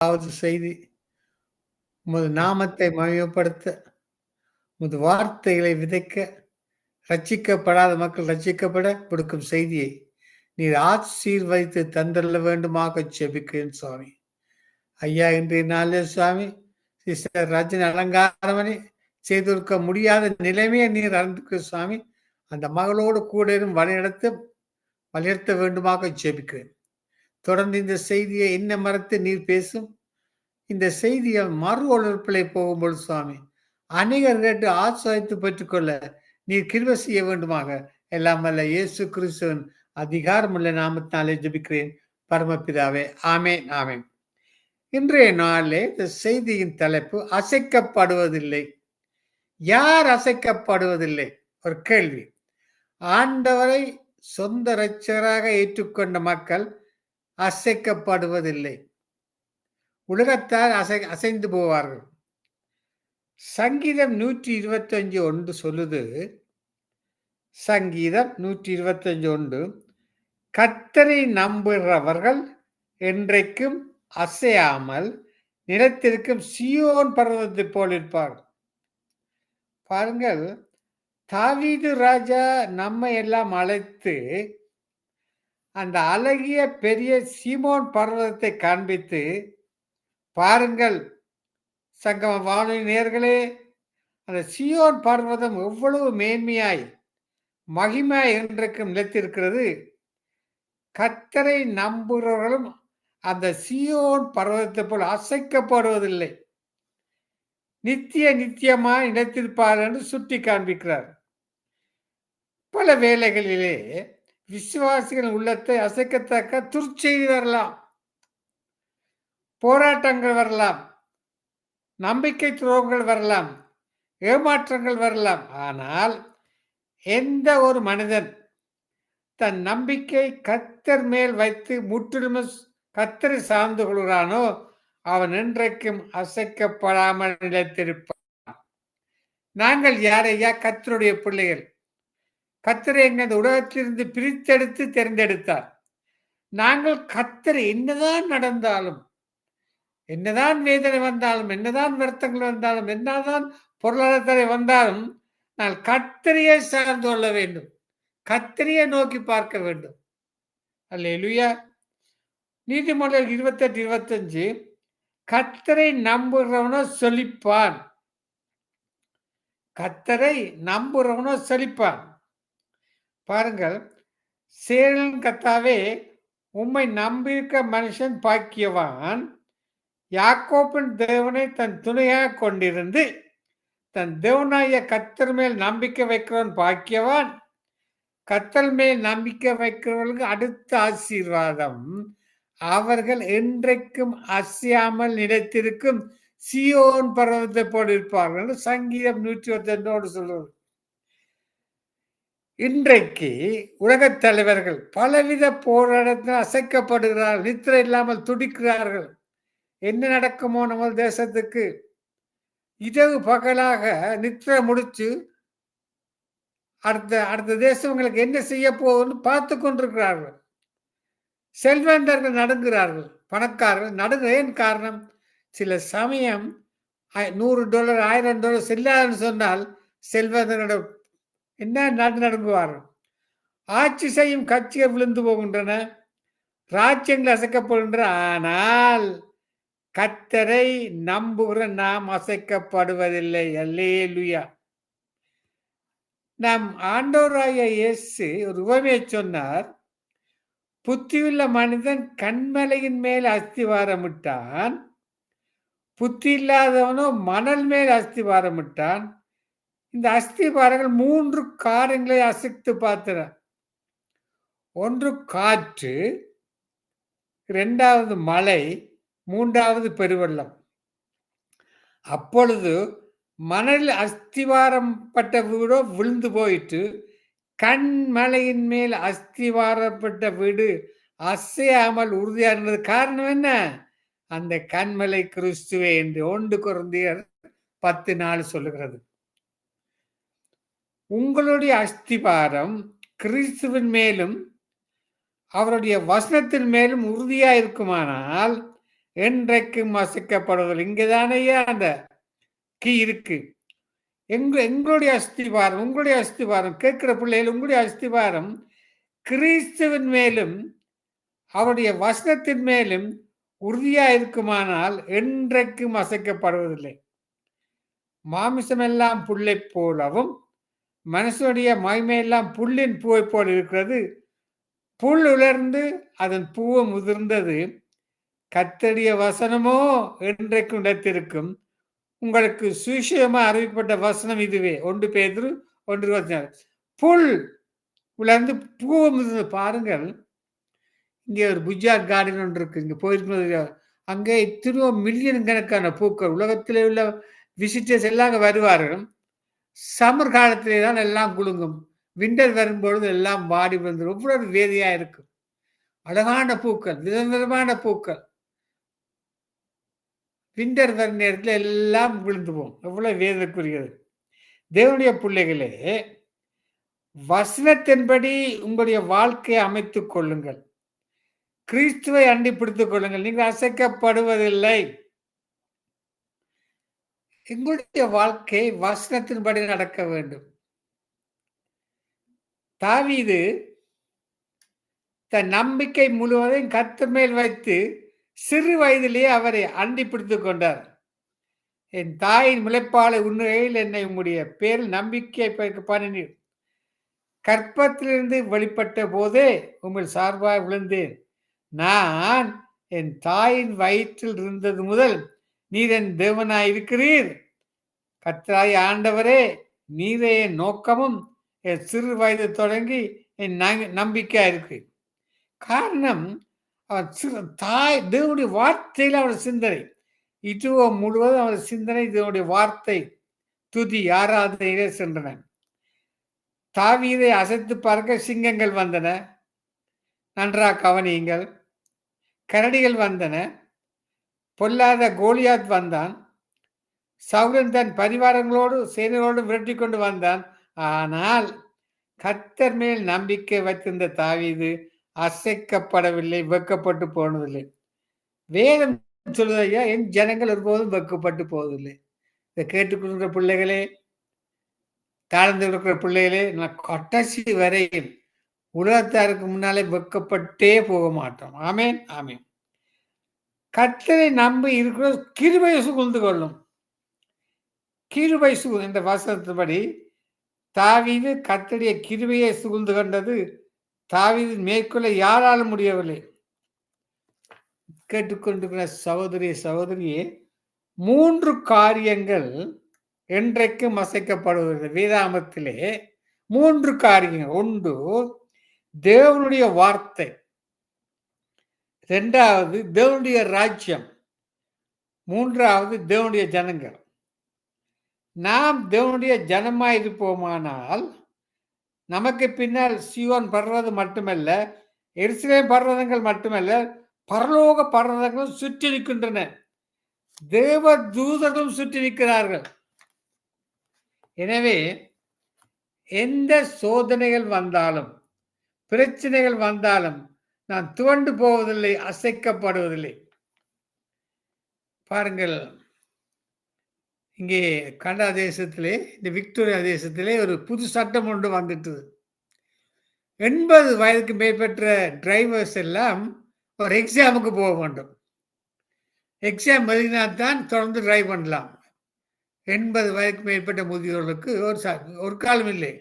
முதலாவது செய்தி உமது நாமத்தை மகிமைப்படுத்த உமது வார்த்தைகளை விதைக்க ரட்சிக்கப்படாத மக்கள் ரட்சிக்கப்பட கொடுக்கும் செய்தியை நீர் ஆசீர்வதித்து தந்தள்ள வேண்டுமாக செபிக்கிறேன் சுவாமி. ஐயா இன்றைய நாளே சுவாமி சிஸ்டர் ரஜினி அலங்காரமணி செய்திருக்க முடியாத நிலைமையை நீர் அறிந்திருக்க சுவாமி அந்த மகளோடு கூட வழிநடத்த வழிநடத்த வேண்டுமாக ஜெபிக்கிறேன் தொடர்ந்து இந்த செய்தியை என்ன மறத்து நீர் பேசும்? இந்த செய்தியை மறு ஒழிப்பிலை போகும்போது சுவாமி அநேகர் கேட்டு ஆசிரியத்து பெற்றுக்கொள்ள நீர் கிருவ செய்ய வேண்டுமாக. எல்லாம் வல்ல இயேசு கிறிஸ்துவன் அதிகாரமுள்ள நாமத்தினாலே ஜபிக்கிறேன். பரமபிதாவே ஆமேன் ஆமேன். இன்றைய நாளிலே இந்த செய்தியின் தலைப்பு அசைக்கப்படுவதில்லை. யார் அசைக்கப்படுவதில்லை? ஒரு கேள்வி. ஆண்டவரை சொந்த இரட்சராக ஏற்றுக்கொண்ட மக்கள் அசைக்கப்படுவதில்லை. உலகத்தார் அசை அசைந்து போவார்கள். சங்கீதம் நூற்றி இருபத்தஞ்சு ஒன்று சொல்லுது. சங்கீதம் நூற்றி இருபத்தஞ்சு ஒன்று. கத்தரை நம்புகிறவர்கள் என்றைக்கும் அசையாமல் நிலத்திற்கும் சியோன் பர்வதத்தை போல் இருப்பார்கள் பாருங்கள் தாவீது ராஜா நம்மை எல்லாம் அழைத்து அந்த அழகிய பெரிய சீமோன் பர்வதத்தை காண்பித்து பாருங்கள் சங்கம வானொலி நேர்களே அந்த சியோன் பர்வதம் எவ்வளவு மேன்மையாய் மகிமையாய் என்றைக்கும் நிலைத்திருக்கிறது. கத்தரை நம்புகிறவர்களும் அந்த சியோன் பர்வதத்தை போல் அசைக்கப்படுவதில்லை. நித்திய நித்தியமாய் நிலைத்திருப்பார் என்று சுட்டி காண்பிக்கிறார் பல வேலைகளிலே விசுவாசிகள் உள்ளத்தை அசைக்கத்தக்க துர்ச்செய்தி வரலாம். போராட்டங்கள் வரலாம். நம்பிக்கை துரோகங்கள் வரலாம். ஏமாற்றங்கள் வரலாம். ஆனால் எந்த ஒரு மனிதன் தன் நம்பிக்கை கத்தர் மேல் வைத்து முற்றிலும் கத்தரை சார்ந்து கொள்கிறானோ அவன் என்றைக்கும் அசைக்கப்படாமல் நிலைத்திருப்பான். நாங்கள் யாரையா கத்தருடைய பிள்ளைகள். கத்தரை எங்க உலகத்திலிருந்து பிரித்தெடுத்து தேர்ந்தெடுத்தார். நாங்கள் கத்தரை என்னதான் நடந்தாலும் என்னதான் வேதனை வந்தாலும் என்னதான் வருத்தங்கள் வந்தாலும் என்னதான் பொருளாதார வந்தாலும் நான் கத்தரையே சார்ந்து கொள்ள வேண்டும். கத்தரையே நோக்கி பார்க்க வேண்டும். அல்ல எலுயா நீதிமன்றம் இருபத்தெட்டு இருபத்தஞ்சு கத்தரை நம்புகிறவனோ செழிப்பான். கத்தரை நம்புகிறவனோ செழிப்பான். பாருங்கள் சேரன் கத்தாவே உம்மை நம்பியிருக்க மனுஷன் பாக்கியவான். யாக்கோப்பின் தேவனை தன் துணையாக கொண்டிருந்து தன் தேவனாய கத்தர் மேல் நம்பிக்கை வைக்கிறவன் பாக்கியவான். கத்தல் மேல் நம்பிக்கை வைக்கிறவர்களுக்கு அடுத்த ஆசீர்வாதம். அவர்கள் என்றைக்கும் அசையாமல் நிலைத்திருக்கும் சியோன் பர்வத்தை போல் இருப்பார்கள் சங்கீதம் நூற்றி ஒருத்தோடு சொல்றது இன்றைக்கு உலகத் தலைவர்கள் பலவித போராட்டத்தில் அசைக்கப்படுகிறார்கள் நித்திரை இல்லாமல் துடிக்கிறார்கள். என்ன நடக்குமோ நம்ம தேசத்துக்கு? இரவு பகலாக நித்திரை முடிச்சு அடுத்த அடுத்த தேசங்களுக்கு என்ன செய்ய போகுதுன்னு பார்த்து கொண்டிருக்கிறார்கள். செல்வந்தர்கள் நடுங்கிறார்கள் பணக்காரர்கள். நடுங்க ஏன் காரணம்? சில சமயம் நூறு டாலர் ஆயிரம் டாலர் செல்லாதுன்னு சொன்னால் செல்வந்தனோட என்ன நடந்து நடுங்குவார்கள் ஆட்சி செய்யும் கட்சிகள் விழுந்து போகின்றன. ராஜ்யங்கள் அசைக்கப்படுகின்ற ஆனால் கத்தரை நம்புகிற நாம் அசைக்கப்படுவதில்லை. அல்லே லுயா நாம் ஆண்டோராய இயேசு ஒரு உவமையை சொன்னார். புத்தியுள்ள மனிதன் கண்மலையின் மேல் அஸ்திவாரமிட்டான். புத்தி இல்லாதவனோ மணல் மேல் அஸ்திவாரமிட்டான். இந்த அஸ்திபாரங்கள் மூன்று காரங்களை அசைத்து பார்த்தன ஒன்று காற்று இரண்டாவது மலை மூன்றாவது பெருவெள்ளம். அப்பொழுது மணல் அஸ்திவாரம் பட்ட வீடோ விழுந்து போயிட்டு கண் மலையின் மேல் அஸ்திவாரப்பட்ட வீடு அசையாமல் உறுதியானது காரணம் என்ன? அந்த கண்மலை கிறிஸ்துவே என்று ஒன்று குறைந்தியர் பத்து நாள் சொல்லுகிறது. உங்களுடைய அஸ்திபாரம் கிறிஸ்துவின் மேலும் அவருடைய வசனத்தின் மேலும் உறுதியா இருக்குமானால் என்றைக்கும் அசைக்கப்படுவதில் இங்கேதானையே அந்த கீ இருக்கு. எங்க எங்களுடைய அஸ்திபாரம் உங்களுடைய அஸ்திபாரம் கேட்கிற பிள்ளைகள் உங்களுடைய அஸ்திபாரம் கிறிஸ்துவின் மேலும் அவருடைய வசனத்தின் மேலும் உறுதியா இருக்குமானால் என்றைக்கும் அசைக்கப்படுவதில்லை மாமிசமெல்லாம் பிள்ளை போலவும் மனசுடைய மகிமையெல்லாம் புல்லின் பூவை போல் இருக்கிறது. புல் உலர்ந்து அதன் பூவை முதிர்ந்தது. கத்தடிய வசனமோ என்றைக்கு இடத்திருக்கும் உங்களுக்கு சுவிசேஷமா அறிவிக்கப்பட்ட வசனம் இதுவே. ஒன்று பேதுரு ஒன்று வசனம் புல் உலர்ந்து பூவை முதிர்ந்து பாருங்கள். இங்கே ஒரு புஜார் கார்டன் ஒன்று இருக்கு. இங்கே போயிருக்கிறது அங்கே எத்தனையோ மில்லியன் கணக்கான பூக்கள் உலகத்தில் உள்ள விசிட்டர்ஸ் எல்லாம் அங்கே வருவார்கள். சம்மர் காலத்திலே தான் எல்லாம் குலுங்கும். விண்டர் வரும்பொழுது எல்லாம் வாடி வந்துடும் எவ்வளவு வேதியா இருக்கும் அழகான பூக்கள் விதவிதமான பூக்கள். விண்டர் வரும் நேரத்தில் எல்லாம் விழுந்துவோம் எவ்வளோ எவ்வளவு வேதனைக்குரியது. தேவனுடைய பிள்ளைகளே வசனத்தின்படி உங்களுடைய வாழ்க்கையை அமைத்துக் கொள்ளுங்கள். கிறிஸ்துவை அண்டி பிடித்துக் கொள்ளுங்கள். நீங்கள் அசைக்கப்படுவதில்லை. எங்களுடைய வாழ்க்கை வசனத்தின்படி நடக்க வேண்டும். தாவீது தன் நம்பிக்கை முழுவதையும் கத்து மேல் வைத்து சிறு வயதிலேயே அவரை அண்டி பிடித்து கொண்டார். என் தாயின் முளைப்பாலை உண்ணுகையில் என்னை உங்களுடைய பேரில் நம்பிக்கை பண்ணினீர். கற்பத்திலிருந்து வெளிப்பட்ட போதே உங்கள் சார்பாக விழுந்தேன். நான் என் தாயின் வயிற்றில் இருந்தது முதல் நீர் என் தேவனாய் இருக்கிறீர். கத்தராய் ஆண்டவரே நீரே என் நோக்கமும் என் சிறு வயது தொடங்கி என் நம்பிக்கையா இருக்கு. காரணம் அவன் சிறு தாய் தேவனுடைய வார்த்தையில் அவன் சிந்தனை. இதுவோ முழுவதும் அவன் சிந்தனை இதனுடைய வார்த்தை. துதி ஆராதனையிலே சென்றன தாவீதை அசைத்து பார்க்க சிங்கங்கள் வந்தன. நன்றா கவனியுங்கள். கரடிகள் வந்தன. பொல்லாத கோலியாத் வந்தான். சௌரன் தன் பரிவாரங்களோடு சேனைகளோடு விரட்டி கொண்டு வந்தான். ஆனால் கத்தர் மேல் நம்பிக்கை வைத்திருந்த தாவீது அசைக்கப்படவில்லை வெக்கப்பட்டு போனதில்லை. வேதம் சொல்லுதையா என் ஜனங்கள் ஒருபோதும் வெக்கப்பட்டு போவதில்லை. இதை கேட்டுக்கொள்கிற பிள்ளைகளே தாழ்ந்து இருக்கிற பிள்ளைகளே நான் கடைசி வரையில் உலகத்தாருக்கு முன்னாலே வெக்கப்பட்டே போக மாட்டோம். ஆமேன் ஆமேன். கத்தரை நம்பி இருக்கிற கிருபை சுகுந்து கொள்ளும். கிருபை சு என்ற வசனத்தின்படி தாவீது கத்தடைய கிருபையை சுகுந்து கொண்டது தாவீது மேற்கொள்ள யாராலும் முடியவில்லை. கேட்டுக்கொண்டிருக்கிற சகோதரி சகோதரியே மூன்று காரியங்கள் என்றைக்கும் அசைக்கப்படுவது வேதாமத்திலே மூன்று காரியங்கள். ஒன்று தேவனுடைய வார்த்தை. ரெண்டாவது தேவனுடைய ராஜ்யம். மூன்றாவது தேவனுடைய ஜனங்கள். நாம் தேவனுடைய ஜனமாக இருப்போமானால் நமக்கு பின்னால் சியோன் படுறது மட்டுமல்ல எரிசிலே பர்வதங்கள் மட்டுமல்ல பரலோக பர்வதங்களும் சுற்றி நிற்கின்றன. தேவ தூதர்களும் சுற்றி நிற்கிறார்கள். எனவே எந்த சோதனைகள் வந்தாலும் பிரச்சனைகள் வந்தாலும் நான் துவண்டு போவதில்லை அசைக்கப்படுவதில்லை. பாருங்கள் இங்கே கனடா தேசத்திலே இந்த விக்டோரியா தேசத்திலே ஒரு புது சட்டம் ஒன்று வந்துட்டது. எண்பது வயதுக்கு மேற்பட்ட டிரைவர்ஸ் எல்லாம் ஒரு எக்ஸாமுக்கு போக வேண்டும். எக்ஸாம் எழுதினா தான் தொடர்ந்து டிரைவ் பண்ணலாம். எண்பது வயதுக்கு மேற்பட்ட முதியோர்களுக்கு ஒரு ஒரு காலம் இல்லை.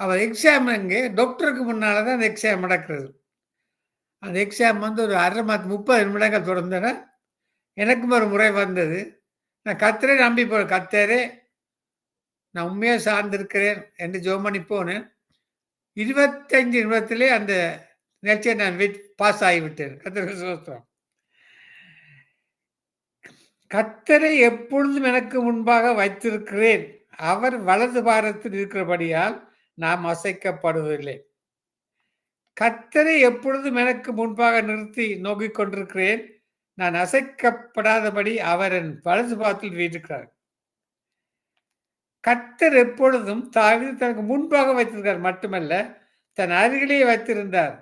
அவர் எக்ஸாம் அங்கே டாக்டருக்கு முன்னால் தான் அந்த எக்ஸாம் நடக்கிறது. அந்த எக்ஸாம் வந்து ஒரு அரை மாதம் முப்பது நிமிடங்கள் தொடர்ந்தன. எனக்கும் ஒரு முறை வந்தது. நான் கத்தரே நம்பி போ கத்தரே நான் உண்மையாக சார்ந்திருக்கிறேன் என்று ஜோமணி போனேன். இருபத்தஞ்சு நிமிடத்திலே அந்த நிகழ்ச்சியை நான் பாஸ் ஆகிவிட்டேன். கத்திர சோஸ்திரம் கத்தரை எப்பொழுதும் எனக்கு முன்பாக வைத்திருக்கிறேன். அவர் வலது பாரத்தில் இருக்கிறபடியால் நாம் அசைக்கப்படுவதில்லை. கத்தரை எப்பொழுதும் எனக்கு முன்பாக நிறுத்தி நோக்கிக் கொண்டிருக்கிறேன். நான் அசைக்கப்படாதபடி அவர் என் வலது பாத்தில் வீட்டிருக்கிறார் கத்தர் எப்பொழுதும் தாவிது தனக்கு முன்பாக வைத்திருக்கார் மட்டுமல்ல தன் அருகிலேயே வைத்திருந்தார்.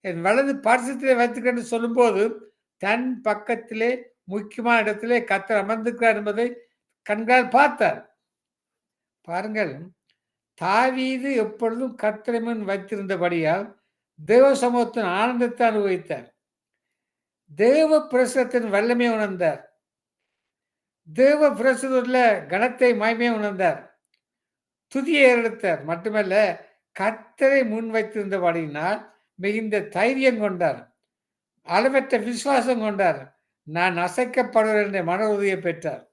என் வலது பார்சத்திலே வைத்திருக்கேன் சொல்லும்போது தன் பக்கத்திலே முக்கியமான இடத்திலே கத்தர் அமர்ந்திருக்கிறார் என்பதை கண்களால் பார்த்தார். பாருங்கள் தாவீது எப்பொழுதும் கத்திரமன் முன் வைத்திருந்தபடியால் தேவ சமூகத்தின் ஆனந்தத்தை அனுபவித்தார். தேவ பிரசத்தின் வல்லமையை உணர்ந்தார். தேவ பிரசுல கணத்தை மாய்மையை உணர்ந்தார். துதியை எடுத்தார் மட்டுமல்ல கத்தரை முன் வைத்திருந்தபடியினால் மிகுந்த தைரியம் கொண்டார். அளவற்ற விசுவாசம் கொண்டார். நான் அசைக்கப்படுவேன் என்ற மன உறுதியை பெற்றார்.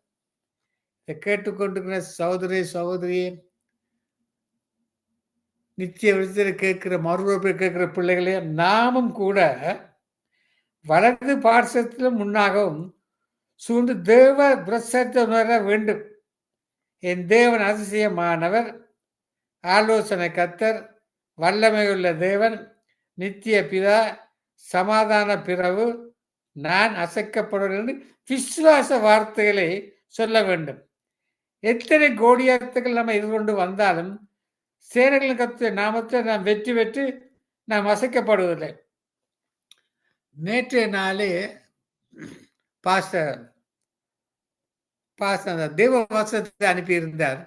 இதை கேட்டுக்கொண்டிருக்கிற சகோதரி சகோதரியே நித்திய விதத்தில் கேட்கிற மறுபடியும் கேட்கிற பிள்ளைகளே நாமும் கூட வலது பார்சத்திலும் முன்னாகவும் சூழ்ந்து தேவ பிரசத்தை உணர வேண்டும். என் தேவன் அதிசயமானவர் ஆலோசனை கத்தர் வல்லமையுள்ள தேவன் நித்திய பிதா சமாதான பிறவு நான் அசைக்கப்படுவேன் என்று விசுவாச வார்த்தைகளை சொல்ல வேண்டும். எத்தனை கோடியார்த்தங்கள் நம்ம எதிர்கொண்டு வந்தாலும் சேனைகளின் கத்து நாமத்தை நாம் வெற்றி வெற்றி நாம் அசைக்கப்படுவதில்லை. நேற்றைய நாளே பாஸ்டர் பாஸ்டர் தேவ வசத்தை அனுப்பியிருந்தார்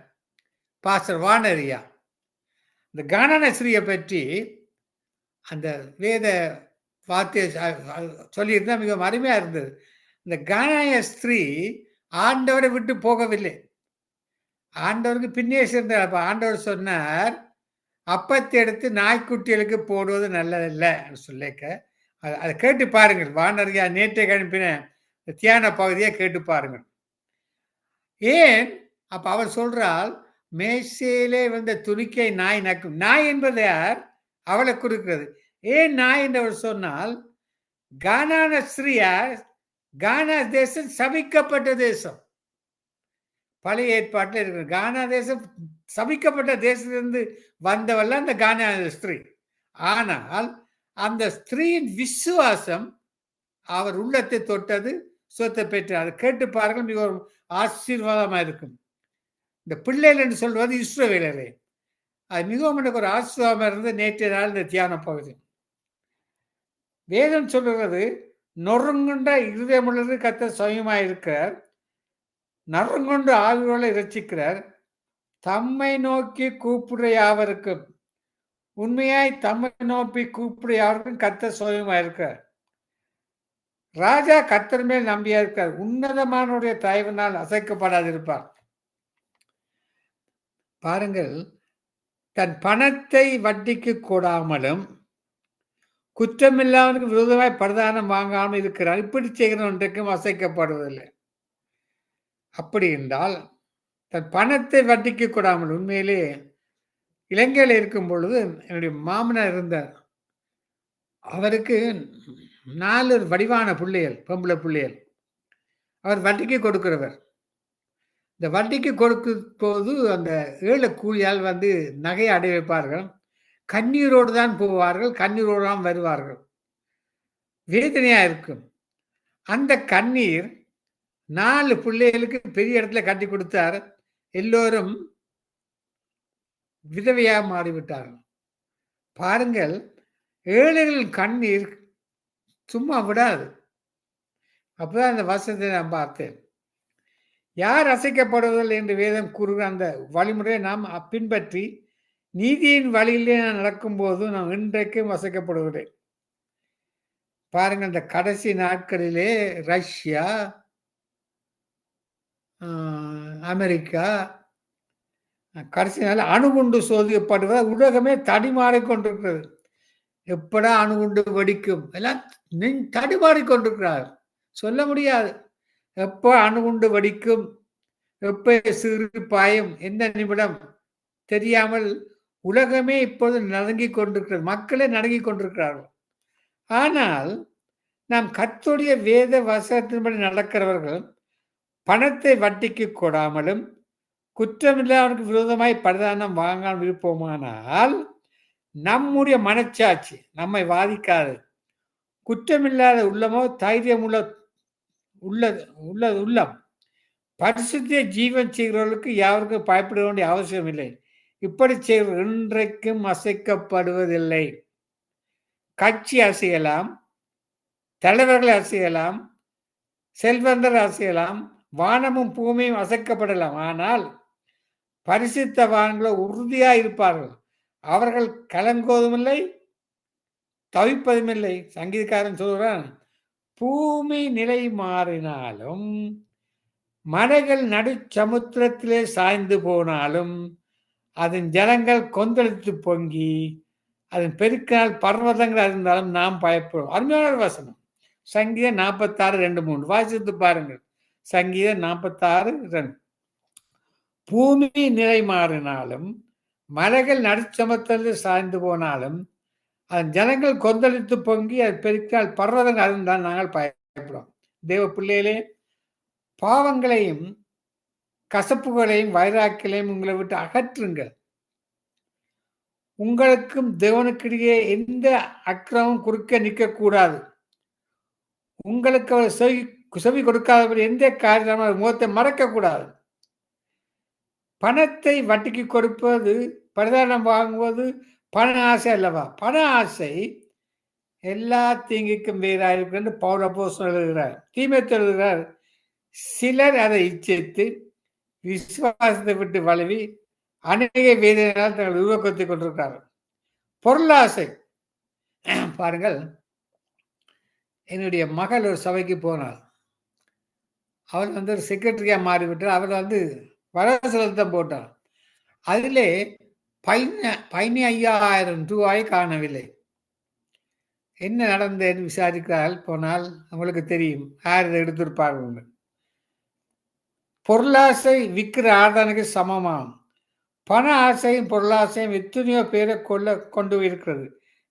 பாஸ்டர் வானரியா. இந்த கானநஸ்ரீயை பற்றி அந்த வேத வார்த்தையை சொல்லியிருந்தால் மிகவும் அருமையாக இருந்தது. இந்த கானாய ஸ்திரீ ஆண்டவரை விட்டு போகவில்லை. ஆண்டவருக்கு பின்னே சேர்ந்தார் அப்போ ஆண்டவர் சொன்னார் அப்பத்தை எடுத்து நாய்க்குட்டிகளுக்கு போடுவது நல்லதில்லை சொல்லிக்க. அதை கேட்டு பாருங்கள். வானரியா நேற்றை அனுப்பின தியான பகுதியை கேட்டு பாருங்கள். ஏன்? அப்போ அவர் சொல்றால் மேசையிலே வந்த துணிக்கை நாய் நக்கும். நாய் என்பது யார்? அவளை கொடுக்கிறது ஏன் நாய் என்றவர் சொன்னால் கானான ஸ்ரீயா கானா தேசம் சபிக்கப்பட்ட தேசம். பழைய ஏற்பாட்டில் இருக்கிற கானா தேசம் சபிக்கப்பட்ட தேசத்திலிருந்து வந்தவல்ல அந்த கானா ஸ்திரீ. ஆனால் அந்த ஸ்திரீயின் விசுவாசம் அவர் உள்ளத்தை தொட்டது சொத்தை பெற்றார் அதை கேட்டு பாருங்கள் மிக ஒரு ஆசீர்வாதமாக இருக்கும். இந்த பிள்ளைகள் என்று சொல்வது இஸ்ரோவேலரே. அது மிகவும் எனக்கு ஒரு ஆசீர்வாதமாக இருந்து நேற்றைய நாள் இந்த தியான பகுதி. வேதம் சொல்லுகிறது நொறுங்குண்ட இருதயமுள்ளது கத்த சுயமாக இருக்கிறார் நறுங்கொண்டு ஆவியோலை ரசிக்கிறார் தம்மை நோக்கி கூப்பிடுற யாவருக்கும். உண்மையாய் தம்மை நோக்கி கூப்பிடுற யாருக்கும் கத்த சுயமாக இருக்கிறார் ராஜா கத்தர் மேல் நம்பியா இருக்கார் உன்னதமானுடைய தயவினால் அசைக்கப்படாதிருப்பார். பாருங்கள் தன் பணத்தை வட்டிக்கு கூடாமலும் குற்றமில்லாதவனுக்கு விரோதமாய் பிரதானம் வாங்காமல் இருக்கிறார். இப்படி செய்கிற அசைக்கப்படுவதில்லை. அப்படி என்றால் தன் பணத்தை வட்டிக்கு கூடாமல் உண்மையிலே இலங்கையில் இருக்கும் பொழுது என்னுடைய மாமனார் இருந்தார். அவருக்கு நாலு வடிவான பிள்ளைகள் பொம்பளை பிள்ளைகள். அவர் வட்டிக்கு கொடுக்கிறவர். இந்த வட்டிக்கு கொடுக்கும் போது அந்த ஏழை கூலியால் வந்து நகையை அடை வைப்பார்கள். கண்ணீரோடு தான் போவார்கள் கண்ணீரோடு தான் வருவார்கள். வேதனையாக இருக்கும். அந்த கண்ணீர் நாலு பிள்ளைகளுக்கு பெரிய இடத்துல கட்டி கொடுத்தார். எல்லோரும் விதவையாக மாறிவிட்டார்கள். பாருங்கள் ஏழைகளின் கண்ணீர் சும்மா விடாது. அப்போதான் அந்த வசதியை நான் பார்த்தேன். யார் அசைக்கப்படுவதில்லை என்று வேதம் கூறுகிற அந்த வழிமுறையை நாம் பின்பற்றி நீதியின் வழியிலே நான் நடக்கும்போது நான் இன்றைக்கும் வசைக்கப்படுகிறேன். பாருங்கள் இந்த கடைசி நாட்களிலே ரஷ்யா அமெரிக்கா. கடைசி நாள் அணுகுண்டு சோதிக்கப்படுவதால் உலகமே தடிமாறிக் கொண்டிருக்கிறது. எப்படா அணுகுண்டு வெடிக்கும்? எல்லாம் தடுமாறிக் கொண்டிருக்கிறார். சொல்ல முடியாது. எப்போ அணுகுண்டு வெடிக்கும்? எப்போ சிறு பாயம்? எந்த நிமிடம்? தெரியாமல் உலகமே இப்போது நடுங்கி கொண்டிருக்கிறது. மக்களே நடுங்கி கொண்டிருக்கிறார்கள். ஆனால் நாம் கத்துடைய வேத வசனத்தின்படி நடக்கிறவர்கள் பணத்தை வட்டிக்கு கொடாமலும் குற்றமில்லாதவனுக்கு விரோதமாய் பரிதானம் வாங்காமல் இருப்போமானால் நம்முடைய மனச்சாட்சி நம்மை வாதிக்காது. குற்றமில்லாத உள்ளமோ தைரியம் உள்ள உள்ளது உள்ளது உள்ளம். பரிசுத்திய ஜீவன் செய்கிறவர்களுக்கு யாருக்கும் பயப்பட வேண்டிய அவசியம் இல்லை. இப்படி செய்வர் இன்றைக்கும் அசைக்கப்படுவதில்லை. கட்சி அசையலாம் தலைவர்கள் அசையலாம் செல்வந்தர் அசையலாம் வானமும் பூமியும் அசைக்கப்படலாம். ஆனால் பரிசுத்தவான்களோ உறுதியா இருப்பார்கள் அவர்கள் கலங்கோதுமில்லை தவிப்பதுமில்லை. சங்கீதக்காரன் சொல்கிறான் பூமி நிலை மாறினாலும் மலைகள் நடு சமுத்திரத்திலே சாய்ந்து போனாலும் அதன் ஜலங்கள் கொந்தளித்து பொங்கி அதன் பெருக்கினால் பர்வதங்கள் இருந்தாலும் நாம் பயப்படும். அருமையான வசனம். சங்கீதம் நாற்பத்தாறு ரெண்டு மூணு வாசித்து பாருங்கள். சங்கீதம் நாற்பத்தாறு ரன். பூமி நிலை மாறினாலும் மலைகள் நடுச்சமத்தில் சாய்ந்து போனாலும் அதன் ஜனங்கள் கொந்தளித்து பொங்கி அது பெருக்கால் பர்வதங்கள் இருந்தால் நாங்கள் பயப்படுறோம் தேவ பிள்ளைகளே பாவங்களையும் கசப்புகளையும் வைராக்கிலையும் உங்களை விட்டு அகற்றுங்கள். உங்களுக்கும் தேவனுக்கிடையே எந்த அக்கிரமும் குறுக்க நிற்கக்கூடாது. உங்களுக்கு அவர் செவி குசவி கொடுக்காதபடி எந்த காரியமும் முகத்தை மறக்கக்கூடாது. பணத்தை வட்டிக்கு கொடுப்பது பிரதானம் வாங்குவது பண ஆசை அல்லவா? பண ஆசை எல்லா தீங்குக்கும் வேறாக என்று பௌர போசம் எழுதுகிறார். தீமைத்து எழுதுகிறார். சிலர் அதை இச்சித்து விசுவாசத்தை விட்டு வளவி அநேக வேதனையால் தங்கள் உருவக்கத்தை கொண்டிருக்கிறார்கள். பொருளாசை. பாருங்கள். என்னுடைய மகள் ஒரு சபைக்கு போனாள். அவர் வந்து ஒரு செக்ரட்டரியாக மாறிவிட்டார். அவர் வந்து வரவு செலுத்தம் போட்டார். அதிலே பயண பயணி ஐயாயிரம் ரூபாய் காணவில்லை. என்ன நடந்ததுன்னு விசாரிக்கிறாள் போனால் உங்களுக்கு தெரியும். யார் இதை எடுத்திருப்பார்கள் பொருளாசை விற்கிற ஆதானுக்கு சமமாகும் பண ஆசையும் பொருளாசையும் எத்தனையோ பேரை கொள்ள கொண்டு இருக்கிறது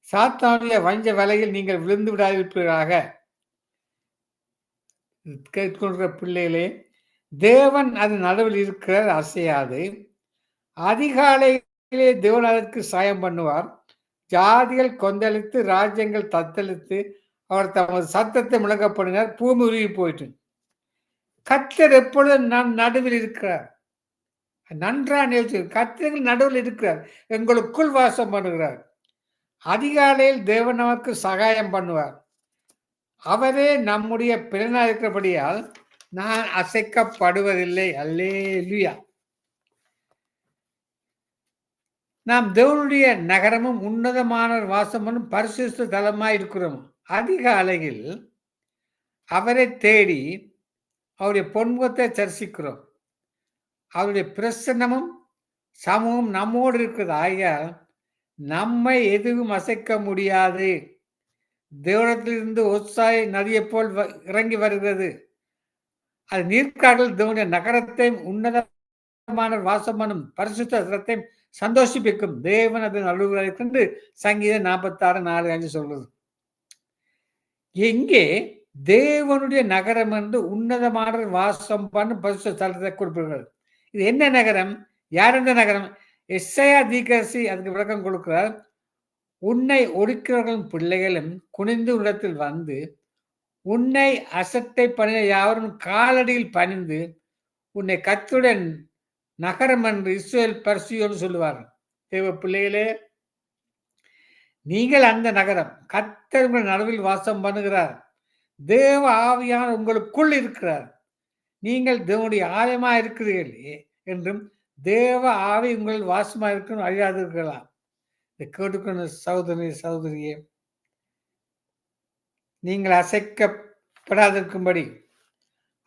சாத்தானுடைய வஞ்ச வலையில் நீங்கள் விழுந்து விடாதிருப்பீர்களாக. கேட்கின்ற பிள்ளைகளே தேவன் அது நடுவில் இருக்கிறார் அசையாது. அதிகாலையிலே தேவன் அதற்கு சாயம் பண்ணுவார். ஜாதிகள் கொந்தளித்து ராஜ்யங்கள் தத்தளித்து அவர் தமது சத்தத்தை முழங்கப்படினார் பூமி உருகி போயிட்டு கத்தர் எப்பொழுதும் நம் நடுவில் இருக்கிறார்? நன்றா நிகழ்ச்சி கத்திரங்கள் நடுவில் இருக்கிறார். எங்களுக்குள் வாசம் பண்ணுகிறார். அதிகாலையில் தேவன் நமக்கு சகாயம் பண்ணுவார். அவரே நம்முடைய பிறனா இருக்கிறபடியால் நான் அசைக்கப்படுவதில்லை. அல்லே லுயா நாம் தேவனுடைய நகரமும் உன்னதமான வாசமும் பரிசுத்த தலமாக இருக்கிறோம். அதிக அழகில் அவரை தேடி அவருடைய பொன்முகத்தை தரிசிக்கிறோம். அவருடைய பிரசன்னமும் சமூகம் நம்மோடு இருக்கிறது. ஆகியால் நம்மை எதுவும் அசைக்க முடியாது. தேவனத்திலிருந்து ஒசாய் நதியை போல் இறங்கி வருகிறது. அது நீர்க்காடல் தேவனுடைய நகரத்தையும் உன்னதமான வாசமானும் பரிசுத்தையும் சந்தோஷிப்பிக்கும். தேவன் அது நடுவுகளை கண்டு சங்கீதம் நாற்பத்தி ஆறு நாலு அஞ்சு சொல்றது. எங்கே தேவனுடைய நகரம் என்று உன்னதமான வாசம் பண்ணு பரிசு தளத்தை குறிப்பிடுகிறது. இது என்ன நகரம்? யார் எந்த நகரம்? எஸ்ஐயா தீகரசி அதுக்கு விளக்கம் கொடுக்கிறார். உன்னை ஒடுக்கிறவர்களும் பிள்ளைகளும் குனிந்து உள்ளத்தில் வந்து உன்னை அசட்டை பணிய யாவரும் காலடியில் பணிந்து உன்னை கத்துடன் நகரம் என்று இஸ்ரேல் பரிசுன்னு சொல்லுவார் தேவ பிள்ளைகளே நீங்கள் அந்த நகரம் கத்தர் உங்கள் நடுவில் வாசம் பண்ணுகிறார். தேவ ஆவியான உங்களுக்குள் இருக்கிறார். நீங்கள் தேவனுடைய ஆலயமா இருக்கிறீர்கள் என்றும் தேவ ஆவி உங்கள் வாசமா இருக்கணும் அறியாதிருக்கலாம் இதை கேட்டுக்கொண்ட சகோதரி சகோதரியே நீங்கள் அசைக்கப்படாதிருக்கும்படி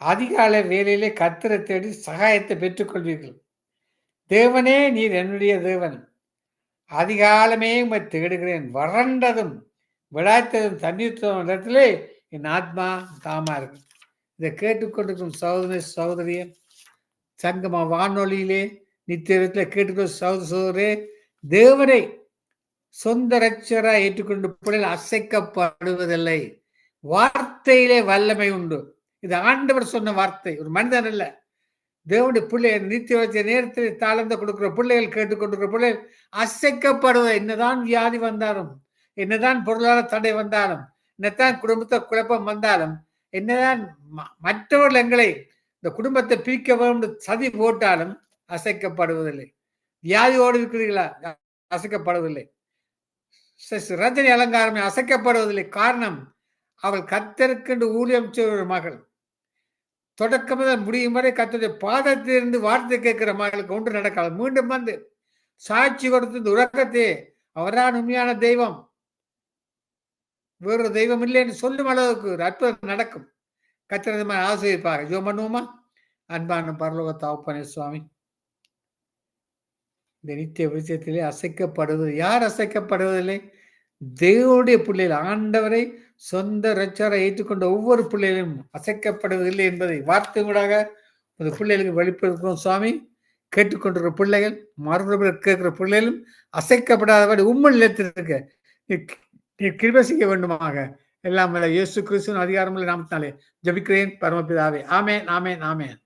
அதிகாலை வேலையிலே கத்திர தேடி சகாயத்தை பெற்றுக்கொள்வீர்கள். தேவனே நீர் என்னுடைய தேவன். அதிகாலமே உண்மை தேடுகிறேன். வறண்டதும் விழாத்ததும் தண்ணீர் இடத்திலே என் ஆத்மா தாமா இருக்கு இதை கேட்டுக்கொண்டிருக்கும் சகோதரி சகோதரிய சங்கமா வானொலியிலே நித்திய இடத்துல கேட்டுக்கொண்டு சகோதர சகோதரே தேவனை சொந்த ரட்சரா ஏற்றுக்கொண்டு பிள்ளைகள் அசைக்கப்படுவதில்லை. வார்த்தையிலே வல்லமை உண்டு. இது ஆண்டவர் சொன்ன வார்த்தை. ஒரு மனிதன் அல்ல. தேவனுடைய பிள்ளைகள் நித்திய வச்ச நேரத்தில் தாழ்ந்து கொடுக்கிற பிள்ளைகள் கேட்டுக்கொண்டிருக்கிற பிள்ளைகள் அசைக்கப்படுவது என்னதான் வியாதி வந்தாலும் என்னதான் பொருளாதார தடை வந்தாலும் என்னதான் குடும்பத்தை குழப்பம் வந்தாலும் என்னதான் மற்றவர்கள் எங்களை இந்த குடும்பத்தை பிரிக்க வேண்டும் சதி போட்டாலும் அசைக்கப்படுவதில்லை. வியாதியோடு இருக்கிறீர்களா? அசைக்கப்படுவதில்லை. ரஜினி அலங்காரமே அசைக்கப்படுவதில்லை காரணம் அவள் கத்தருக்கென்று ஊழியம் செய்கிற ஒரு மகள். தொடக்கம் முதல் முடியும் வரை கத்தருடைய பாதத்திலிருந்து வார்த்தை கேட்கிற மகளுக்கு ஒன்று நடக்காது. மீண்டும் வந்து சாட்சி கொடுத்து இந்த உறக்கத்தே அவர்தான் உண்மையான தெய்வம். வேறொரு தெய்வம் இல்லை என்று சொல்லும் அளவுக்கு ஒரு அற்புதம் நடக்கும். கத்திரதமாக ஆசிரியப்பாக ஜோ பண்ணுவோமா? அன்பான பரலோக தாப்பனே சுவாமி. இந்த நித்திய விஷயத்திலே அசைக்கப்படுவது. யார் அசைக்கப்படுவதில்லை? தேவனுடைய பிள்ளைகள். ஆண்டவரை சொந்த ரச்சரை ஏற்றுக்கொண்ட ஒவ்வொரு பிள்ளைகளும் அசைக்கப்படுவதில்லை என்பதை வார்த்தைகளாக அந்த பிள்ளைகளுக்கு வெளிப்படுத்துகிறோம் சுவாமி. கேட்டுக்கொண்டிருக்கிற பிள்ளைகள் மறுபடியும் கேட்கிற பிள்ளைகளும் அசைக்கப்படாதபடி உண்மை நிலைத்திருக்க. நீ கிருபை செய்ய வேண்டுமாக. எல்லாம் இயேசு கிறிஸ்துவின் அதிகாரமுள்ள நாமத்தினாலே ஜபிக்கிறேன். பரமபிதாவே. ஆமேன் ஆமேன் ஆமேன்.